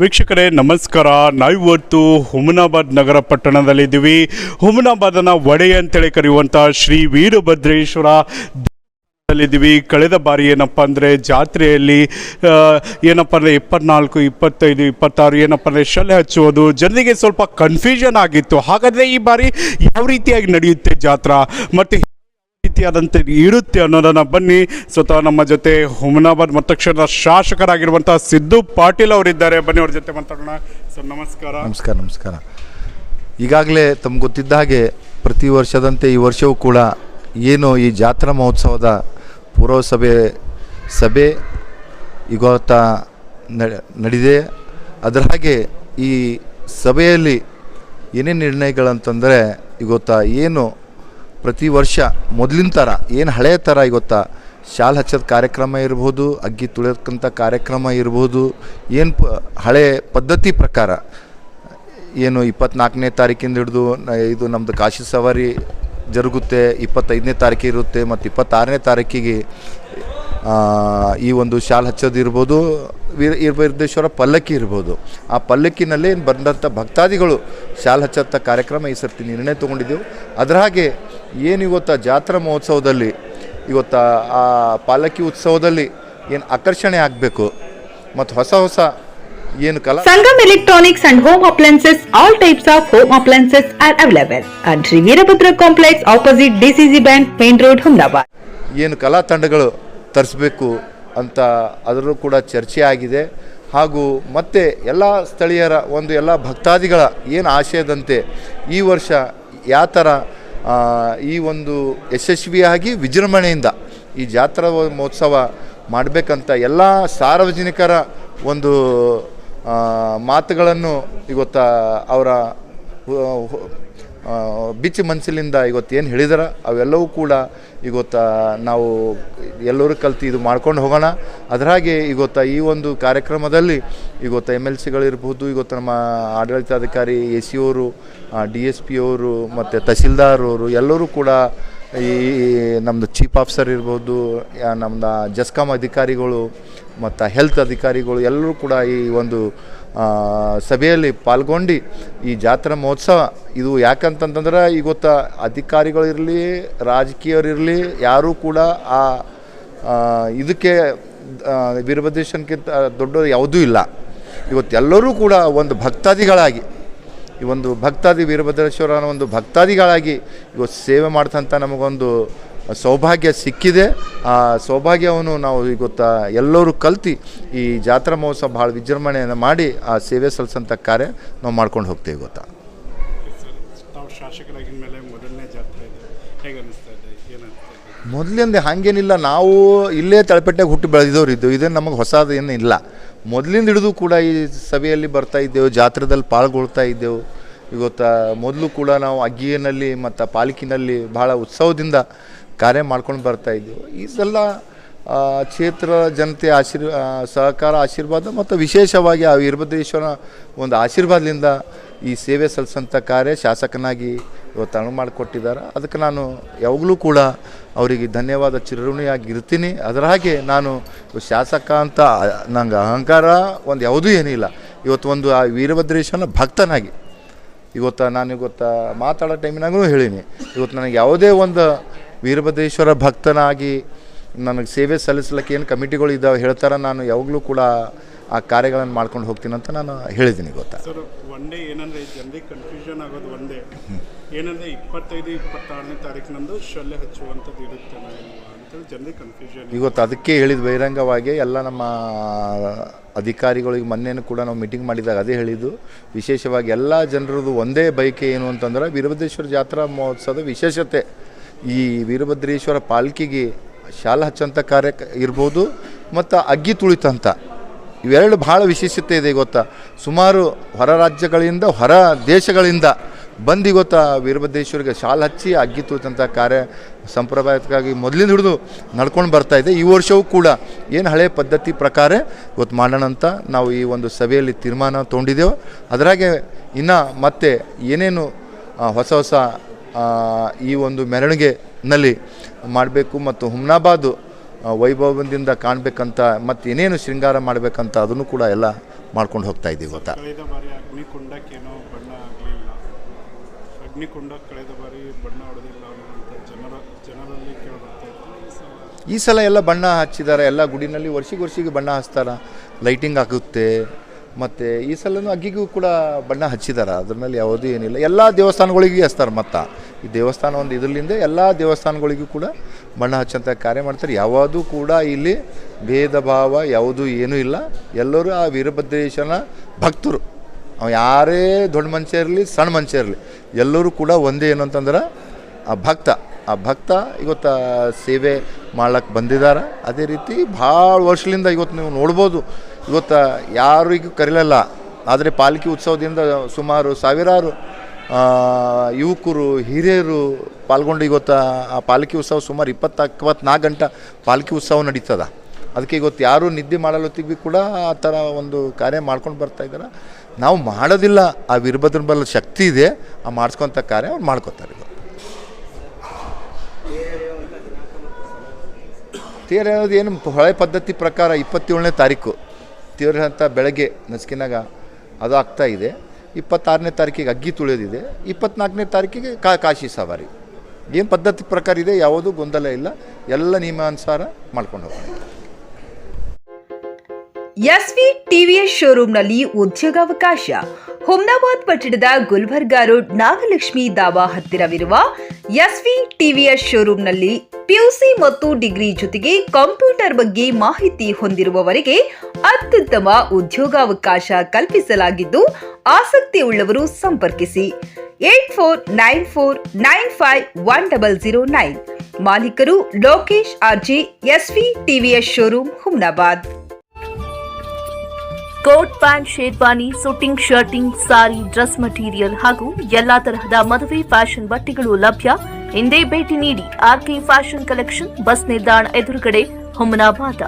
ವೀಕ್ಷಕರೇ, ನಮಸ್ಕಾರ. ನಾವಿವತ್ತು ಹುಮನಾಬಾದ್ ನಗರ ಪಟ್ಟಣದಲ್ಲಿದ್ದೀವಿ. ಹುಮನಾಬಾದನ ಒಡೆಯ ಅಂತೇಳಿ ಕರೆಯುವಂಥ ಶ್ರೀ ವೀರಭದ್ರೇಶ್ವರ ಲ್ಲಿದ್ದೀವಿ ಕಳೆದ ಬಾರಿ ಏನಪ್ಪ ಅಂದರೆ ಜಾತ್ರೆಯಲ್ಲಿ ಏನಪ್ಪ ಅಂದರೆ ಇಪ್ಪತ್ನಾಲ್ಕು, ಇಪ್ಪತ್ತೈದು, ಇಪ್ಪತ್ತಾರು ಏನಪ್ಪ ಅಂದರೆ ಶಲೆ ಹಚ್ಚುವುದು ಜನರಿಗೆ ಸ್ವಲ್ಪ ಕನ್ಫ್ಯೂಷನ್ ಆಗಿತ್ತು. ಹಾಗಾದರೆ ಈ ಬಾರಿ ಯಾವ ರೀತಿಯಾಗಿ ನಡೆಯುತ್ತೆ ಜಾತ್ರಾ? ಮತ್ತು ರೀತಿಯಾದಂತೆ ಇರುತ್ತೆ ಅನ್ನೋದನ್ನು ಬನ್ನಿ. ಸ್ವತಃ ನಮ್ಮ ಜೊತೆ ಹುಮನಾಬಾದ್ ಮತಕ್ಷೇತ್ರದ ಶಾಸಕರಾಗಿರುವಂತಹ ಸಿದ್ದು ಪಾಟೀಲ್ ಅವರಿದ್ದಾರೆ. ಬನ್ನಿ ಅವ್ರ ಜೊತೆ ಮಾತಾಡೋಣ. ಸರ್, ನಮಸ್ಕಾರ. ನಮಸ್ಕಾರ ನಮಸ್ಕಾರ. ಈಗಾಗಲೇ ತಮ್ಗೆ ಗೊತ್ತಿದ್ದ ಹಾಗೆ ಪ್ರತಿ ವರ್ಷದಂತೆ ಈ ವರ್ಷವೂ ಕೂಡ ಏನು ಈ ಜಾತ್ರಾ ಮಹೋತ್ಸವದ ಪೂರ್ವಸಭೆ ಸಭೆ ಇವತ್ತ ನಡೆದಿದೆ ಅದರ ಹಾಗೆ ಈ ಸಭೆಯಲ್ಲಿ ಏನೇನು ನಿರ್ಣಯಗಳಂತಂದರೆ ಇವತ್ತ ಏನು ಪ್ರತಿ ವರ್ಷ ಮೊದಲಿನ ಥರ ಏನು ಹಳೆಯ ಥರ ಗೊತ್ತಾ? ಶಾಲ್ ಹಚ್ಚೋದು ಕಾರ್ಯಕ್ರಮ ಇರ್ಬೋದು, ಅಗ್ಗಿ ತುಳಿಯೋಕ್ಕಂಥ ಕಾರ್ಯಕ್ರಮ ಇರ್ಬೋದು, ಏನು ಹಳೆ ಪದ್ಧತಿ ಪ್ರಕಾರ. ಏನು ಇಪ್ಪತ್ನಾಲ್ಕನೇ ತಾರೀಕಿಂದ ಹಿಡಿದು ಇದು ನಮ್ಮದು ಕಾಶಿ ಸವಾರಿ ಜರುಗುತ್ತೆ, ಇಪ್ಪತ್ತೈದನೇ ತಾರೀಕು ಇರುತ್ತೆ, ಮತ್ತು ಇಪ್ಪತ್ತಾರನೇ ತಾರೀಕಿಗೆ ಈ ಒಂದು ಶಾಲ್ ಹಚ್ಚೋದು ಇರ್ಬೋದು, ವೀರ ವೀರಭದ್ರೇಶ್ವರ ಪಲ್ಲಕ್ಕಿ ಇರ್ಬೋದು. ಆ ಪಲ್ಲಕ್ಕಿನಲ್ಲಿ ಬಂದಂಥ ಭಕ್ತಾದಿಗಳು ಶಾಲ್ ಹಚ್ಚೋಂಥ ಕಾರ್ಯಕ್ರಮ ಈ ಸರ್ತಿ ನಿರ್ಣಯ ತೊಗೊಂಡಿದ್ದೆವು. ಅದರ ಹಾಗೆ ಏನು ಇವತ್ತು ಜಾತ್ರಾ ಮಹೋತ್ಸವದಲ್ಲಿ ಇವತ್ತು ಆ ಪಾಲಕಿ ಉತ್ಸವದಲ್ಲಿ ಏನು ಆಕರ್ಷಣೆ ಆಗಬೇಕು? ಮತ್ತು ಹೊಸ ಹೊಸ ಏನು Kala Sangam electronics and home Appliances, all types of home appliances are available. At Shri Veerabhadra Complex opposite C bank Main road Humdabad. ಏನು ಕಲಾ ತಂಡಗಳು ತರಿಸ್ಬೇಕು ಅಂತ ಅದರಲ್ಲೂ ಕೂಡ ಚರ್ಚೆ ಆಗಿದೆ. ಹಾಗೂ ಮತ್ತೆ ಎಲ್ಲ ಸ್ಥಳೀಯರ ಒಂದು ಎಲ್ಲ ಭಕ್ತಾದಿಗಳ ಏನು ಆಶಯದಂತೆ ಈ ವರ್ಷ ಯಾವ ಥರ ಈ ಒಂದು ಯಶಸ್ವಿಯಾಗಿ ವಿಜೃಂಭಣೆಯಿಂದ ಈ ಜಾತ್ರಾ ಮಹೋತ್ಸವ ಮಾಡಬೇಕಂತ ಎಲ್ಲ ಸಾರ್ವಜನಿಕರ ಒಂದು ಮಾತುಗಳನ್ನು ಇವತ್ತು ಅವರ ಬಿಚ್ಚಿ ಮನಸ್ಸಿನಿಂದ ಇವತ್ತು ಏನು ಹೇಳಿದಾರ? ಅವೆಲ್ಲವೂ ಕೂಡ ಇವತ್ತ ನಾವು ಎಲ್ಲರೂ ಕಲ್ತು ಇದು ಮಾಡ್ಕೊಂಡು ಹೋಗೋಣ. ಅದರ ಹಾಗೆ ಇವತ್ತ ಈ ಒಂದು ಕಾರ್ಯಕ್ರಮದಲ್ಲಿ ಇವತ್ತು ಎಂ ಎಲ್ ಸಿಗಳಿರ್ಬೋದು ಇವತ್ತು ನಮ್ಮ ಆಡಳಿತಾಧಿಕಾರಿ ಎ ಸಿ ಅವರು ಡಿ ಎಸ್ ಪಿ ಅವರು ಮತ್ತು ತಹಸೀಲ್ದಾರ್ ಅವರು ಎಲ್ಲರೂ ಕೂಡ ಈ ನಮ್ಮದು ಚೀಫ್ ಆಫೀಸರ್ ಇರ್ಬೋದು ನಮ್ಮದು ಜಸ್ಕಾಮ್ ಅಧಿಕಾರಿಗಳು, ಮತ್ತು ಹೆಲ್ತ್ ಅಧಿಕಾರಿಗಳು ಎಲ್ಲರೂ ಕೂಡ ಈ ಒಂದು ಸಭೆಯಲ್ಲಿ ಪಾಲ್ಗೊಂಡು ಈ ಜಾತ್ರಾ ಮಹೋತ್ಸವ. ಇದು ಯಾಕಂತಂತಂದ್ರೆ ಇವತ್ತ ಅಧಿಕಾರಿಗಳಿರಲಿ ರಾಜಕೀಯರಿರಲಿ ಯಾರೂ ಕೂಡ ಆ ಇದಕ್ಕೆ ಆ, ವೀರಭದ್ರೇಶ್ವರಕ್ಕಿಂತ ದೊಡ್ಡ ಯಾವುದೂ ಇಲ್ಲ. ಇವತ್ತೆಲ್ಲರೂ ಕೂಡ ಒಂದು ಭಕ್ತಾದಿಗಳಾಗಿ ಈ ಒಂದು ಭಕ್ತಾದಿ ವೀರಭದ್ರೇಶ್ವರನ ಒಂದು ಭಕ್ತಾದಿಗಳಾಗಿ ಇವತ್ತು ಸೇವೆ ಮಾಡ್ತಂಥ ನಮಗೊಂದು ಸೌಭಾಗ್ಯ ಸಿಕ್ಕಿದೆ. ಆ ಸೌಭಾಗ್ಯವನ್ನು ನಾವು ಇವತ್ತು ಎಲ್ಲರೂ ಕಲ್ತು ಈ ಜಾತ್ರಾ ಮಹೋತ್ಸವ ಭಾಳ ವಿಜೃಂಭಣೆಯನ್ನು ಮಾಡಿ ಆ ಸೇವೆ ಸಲ್ಲಿಸೋಂಥ ಕಾರ್ಯ ನಾವು ಮಾಡ್ಕೊಂಡು ಹೋಗ್ತೇವೆ ಗೊತ್ತಾ. ಶಾಸಕರಾಗಿನ ಮೇಲೆ ಮೊದಲನೇ ಜಾತ್ರೆ ಇದೆ. ಹೇಗೆ ಅನಿಸ್ತಾ ಇದೆ? ಏನು ಇದೆ? ಮೊದಲಿಂದ ಹಾಗೇನಿಲ್ಲ. ನಾವು ಇಲ್ಲೇ ತಳಪೆಟ್ಟಾಗ ಹುಟ್ಟು ಬೆಳೆದಿದ್ದವ್ರು ಇದ್ದೆವು ಇದೇನು ನಮಗೆ ಹೊಸದು ಏನು ಇಲ್ಲ. ಮೊದಲಿಂದ ಹಿಡಿದು ಕೂಡ ಈ ಸಭೆಯಲ್ಲಿ ಬರ್ತಾ ಇದ್ದೆವು ಜಾತ್ರೆದಲ್ಲಿ ಪಾಲ್ಗೊಳ್ತಾ ಇದ್ದೆವು. ಇವತ್ತು ಮೊದಲು ಕೂಡ ನಾವು ಅಗ್ಗಿಯಲ್ಲಿ ಮತ್ತು ಪಾಲಿಕಿನಲ್ಲಿ ಭಾಳ ಉತ್ಸವದಿಂದ ಕಾರ್ಯ ಮಾಡ್ಕೊಂಡು ಬರ್ತಾ ಸಲ ಆ, ಕ್ಷೇತ್ರ ಜನತೆ ಆಶೀರ್ ಸಹಕಾರ ಆಶೀರ್ವಾದ ಮತ್ತು ವಿಶೇಷವಾಗಿ ಆ ವೀರಭದ್ರೇಶ್ವರ ಒಂದು ಆಶೀರ್ವಾದದಿಂದ ಈ ಸೇವೆ ಸಲ್ಲಿಸಂಥ ಕಾರ್ಯ ಶಾಸಕನಾಗಿ ಇವತ್ತು ಅನುವು ಮಾಡಿಕೊಟ್ಟಿದ್ದಾರೆ. ಅದಕ್ಕೆ ನಾನು ಯಾವಾಗಲೂ ಕೂಡ ಅವರಿಗೆ ಧನ್ಯವಾದ ಚಿರಋಣಿಯಾಗಿ ಇರ್ತೀನಿ ಅದರ ಹಾಗೆ ನಾನು ಶಾಸಕ ಅಂತ ನಂಗೆ ಅಹಂಕಾರ ಒಂದು ಯಾವುದೂ ಏನಿಲ್ಲ ಇವತ್ತು ಒಂದು ಆ ವೀರಭದ್ರೇಶ್ವರನ ಭಕ್ತನಾಗಿ ಇವತ್ತು ನಾನು ಇವತ್ತು ಮಾತಾಡೋ ಟೈಮಿನಾಗೂ ಹೇಳೀನಿ. ಇವತ್ತು ನನಗೆ ಯಾವುದೇ ಒಂದು ವೀರಭದ್ರೇಶ್ವರ ಭಕ್ತನಾಗಿ ನನಗೆ ಸೇವೆ ಸಲ್ಲಿಸ್ಲಿಕ್ಕೆ ಏನು ಕಮಿಟಿಗಳು ಇದ್ದಾವೆ ಹೇಳ್ತಾರೆ ನಾನು ಯಾವಾಗಲೂ ಕೂಡ ಆ ಕಾರ್ಯಗಳನ್ನು ಮಾಡ್ಕೊಂಡು ಹೋಗ್ತೀನಿ ಅಂತ ನಾನು ಹೇಳಿದ್ದೀನಿ ಗೊತ್ತಾ? ಸರ್ ಒಂದೇ ಏನಂದರೆ ಜನರಿಗೆ ಕನ್ಫ್ಯೂಷನ್ ಆಗೋದು ಒಂದೇ ಏನಂದರೆ ಇಪ್ಪತ್ತೈದು ಇಪ್ಪತ್ತಾರನೇ ತಾರೀಕಿನಂದು ಶಲ್ಯ ಹಚ್ಚುವಂಥದ್ದು ಇರುತ್ತೆ ಅಂತೇಳಿ ಜನರಿಗೆ ಕನ್ಫ್ಯೂಷನ್ ಇವತ್ತು ಅದಕ್ಕೆ ಹೇಳಿದ ಬಹಿರಂಗವಾಗಿ ಎಲ್ಲ ನಮ್ಮ ಅಧಿಕಾರಿಗಳಿಗೆ ಮೊನ್ನೆನೂ ಕೂಡ ನಾವು ಮೀಟಿಂಗ್ ಮಾಡಿದಾಗ ಅದೇ ಹೇಳಿದ್ದು. ವಿಶೇಷವಾಗಿ ಎಲ್ಲ ಜನರದ್ದು ಒಂದೇ ಬೈಕೆ ಏನು ಅಂತಂದ್ರೆ ವೀರಭದ್ರೇಶ್ವರ ಜಾತ್ರಾ ಮಹೋತ್ಸವದ ವಿಶೇಷತೆ ಈ ವೀರಭದ್ರೇಶ್ವರ ಪಾಲ್ಕಿಗೆ ಶಾಲೆ ಹಚ್ಚಂಥ ಕಾರ್ಯ ಇರ್ಬೋದು ಮತ್ತು ಅಗ್ಗಿ ತುಳಿತಂಥ ಇವೆರಡು ಭಾಳ ವಿಶೇಷತೆ ಇದೆ ಗೊತ್ತಾ? ಸುಮಾರು ಹೊರ ರಾಜ್ಯಗಳಿಂದ, ಹೊರ ದೇಶಗಳಿಂದ ಬಂದು ಗೊತ್ತಾ ವೀರಭದ್ರೇಶ್ವರಿಗೆ ಶಾಲು ಹಚ್ಚಿ ಅಗ್ಗಿ ತುಳಿತಂಥ ಕಾರ್ಯ ಸಂಪ್ರದಾಯಕ್ಕಾಗಿ ಮೊದಲಿಂದ ಹಿಡಿದು ನಡ್ಕೊಂಡು ಬರ್ತಾ ಇದೆ. ಈ ವರ್ಷವೂ ಕೂಡ ಏನು ಹಳೆ ಪದ್ಧತಿ ಪ್ರಕಾರ ಇವತ್ತು ಮಾಡೋಣ ಅಂತ ನಾವು ಈ ಒಂದು ಸಭೆಯಲ್ಲಿ ತೀರ್ಮಾನ ತೊಗೊಂಡಿದ್ದೆವು. ಅದರಾಗೆ ಇನ್ನು ಮತ್ತೆ ಏನೇನು ಹೊಸ ಹೊಸ ಈ ಒಂದು ಮೆರವಣಿಗೆನಲ್ಲಿ ಮಾಡಬೇಕು ಮತ್ತು ಹುಮ್ನಾಬಾದು ವೈಭವದಿಂದ ಕಾಣಬೇಕಂತ ಮತ್ತು ಏನೇನು ಶೃಂಗಾರ ಮಾಡಬೇಕಂತ ಅದನ್ನು ಕೂಡ ಎಲ್ಲ ಮಾಡ್ಕೊಂಡು ಹೋಗ್ತಾ ಇದ್ದೀವಿ ಗೊತ್ತಾ? ಈ ಸಲ ಎಲ್ಲ ಬಣ್ಣ ಹಚ್ಚಿದ್ದಾರೆ ಎಲ್ಲ ಗುಡಿನಲ್ಲಿ ವರ್ಷಿಗೆ ವರ್ಷಿಗೆ ಬಣ್ಣ ಹಚ್ತಾರ. ಲೈಟಿಂಗ್ ಆಗುತ್ತೆ ಮತ್ತು ಈ ಸಲನೂ ಅಗ್ಗಿಗೂ ಕೂಡ ಬಣ್ಣ ಹಚ್ಚಿದ್ದಾರೆ ಮೇಲೆ ಯಾವುದೂ ಏನಿಲ್ಲ. ಎಲ್ಲ ದೇವಸ್ಥಾನಗಳಿಗೂ ಹಚ್ತಾರೆ ಮತ್ತ. ಈ ದೇವಸ್ಥಾನ ಒಂದು ಇದರಿಂದ ಎಲ್ಲ ದೇವಸ್ಥಾನಗಳಿಗೂ ಕೂಡ ಬಣ್ಣ ಹಚ್ಚಂಥ ಕಾರ್ಯ ಮಾಡ್ತಾರೆ. ಯಾವುದೂ ಕೂಡ ಇಲ್ಲಿ ಭೇದ ಭಾವ ಯಾವುದೂ ಏನೂ ಇಲ್ಲ. ಎಲ್ಲರೂ ಆ ವೀರಭದ್ರೇಶನ ಭಕ್ತರು. ಅವ ಯಾರೇ ದೊಡ್ಡ ಮನುಷ್ಯ ಇರಲಿ, ಸಣ್ಣ ಮನುಷ್ಯ ಇರಲಿ, ಎಲ್ಲರೂ ಕೂಡ ಒಂದೇ ಏನು ಅಂತಂದ್ರೆ ಆ ಭಕ್ತ. ಆ ಭಕ್ತ ಇವತ್ತು ಸೇವೆ ಮಾಡ್ಲಕ್ಕೆ ಬಂದಿದ್ದಾರೆ ಅದೇ ರೀತಿ ಭಾಳ ವರ್ಷದಿಂದ ಇವತ್ತು ನೀವು ನೋಡ್ಬೋದು ಇವತ್ತು ಯಾರಿಗೂ ಕರೀಲಲ್ಲ. ಆದರೆ ಪಾಲ್ಕಿ ಉತ್ಸವದಿಂದ ಸುಮಾರು ಸಾವಿರಾರು ಯುವಕರು, ಹಿರಿಯರು ಪಾಲ್ಗೊಂಡು ಇವತ್ತು ಆ ಪಾಲ್ಕಿ ಉತ್ಸವ ಸುಮಾರು ಇಪ್ಪತ್ತ ಇಪ್ಪತ್ನಾಲ್ಕು ಗಂಟೆ ಪಾಲ್ಕಿ ಉತ್ಸವ ನಡೀತದ. ಅದಕ್ಕೆ ಇವತ್ತು ಯಾರು ನಿದ್ದೆ ಮಾಡಲೊತ್ತಿಗೆ ಕೂಡ ಆ ಥರ ಒಂದು ಕಾರ್ಯ ಮಾಡ್ಕೊಂಡು ಬರ್ತಾ ಇದ್ದಾರೆ. ನಾವು ಮಾಡೋದಿಲ್ಲ. ಆ ವೀರಭದ್ರನ ಬಲ್ಲ ಶಕ್ತಿ ಇದೆ. ಆ ಮಾಡಿಸ್ಕೊಂಥ ಕಾರ್ಯ ಅವ್ರು ಮಾಡ್ಕೋತಾರೆ ಇವತ್ತು ಹೇಳೋದು ಏನು ಹೊಳೆ ಪದ್ಧತಿ ಪ್ರಕಾರ ಇಪ್ಪತ್ತೇಳನೇ ತಾರೀಕು. ಅಂತ ಬೆಳಗ್ಗೆ ನಸುಕಿನಾಗ ಅದು ಆಗ್ತಾ ಇದೆ. ಇಪ್ಪತ್ತಾರನೇ ತಾರೀಕಿಗೆ ಅಗ್ಗಿ ತುಳಿಯೋದಿದೆ ಇಪ್ಪತ್ನಾಲ್ಕನೇ ತಾರೀಕಿಗೆ ಕಾ, ಕಾಶಿ ಸವಾರಿ. ಏನು ಪದ್ಧತಿ ಪ್ರಕಾರ ಇದೆ, ಯಾವುದೂ ಗೊಂದಲ ಇಲ್ಲ. ಎಲ್ಲ ನಿಯಮಾನುಸಾರ ಮಾಡ್ಕೊಂಡು ಹೋಗೋಣ. ಎಸ್ವಿ ಟಿವಿಎಸ್ ಶೋರೂಮ್ನಲ್ಲಿ ಉದ್ಯೋಗಾವಕಾಶ. ಹುಮ್ನಾಬಾದ್ ಪಟ್ಟಣದ ಗುಲ್ಬರ್ಗಾ ರೋಡ್ ನಾಗಲಕ್ಷ್ಮಿ ದಾವಾ ಹತ್ತಿರವಿರುವ ಎಸ್ವಿ ಟಿವಿಎಸ್ ಶೋರೂಮ್ನಲ್ಲಿ ಪಿಯುಸಿ ಮತ್ತು ಡಿಗ್ರಿ ಜೊತೆಗೆ ಕಂಪ್ಯೂಟರ್ ಬಗ್ಗೆ ಮಾಹಿತಿ ಹೊಂದಿರುವವರಿಗೆ ಅತ್ಯುತ್ತಮ ಉದ್ಯೋಗಾವಕಾಶ ಕಲ್ಪಿಸಲಾಗಿದ್ದು ಆಸಕ್ತಿ ಉಳ್ಳವರು ಸಂಪರ್ಕಿಸಿ eight four nine four nine five one double zero nine. ಮಾಲೀಕರು Lokesh R G, SV TVS showroom, Humnabad. Coat pant, sherwani, suiting, shirting, sari, dress material ಹಾಗೂ ಎಲ್ಲಾ ತರಹದ ಮದುವೆ ಫ್ಯಾಷನ್ ಬಟ್ಟೆಗಳು ಲಭ್ಯ. ಹಿಂದೆ ಭೇಟಿ ನೀಡಿ ಆರ್ಕೆ ಫ್ಯಾಷನ್ ಕಲೆಕ್ಷನ್ ಬಸ್ ನಿಲ್ದಾಣ ಎದುರುಗಡೆ, ಹುಮನಾಬಾದ.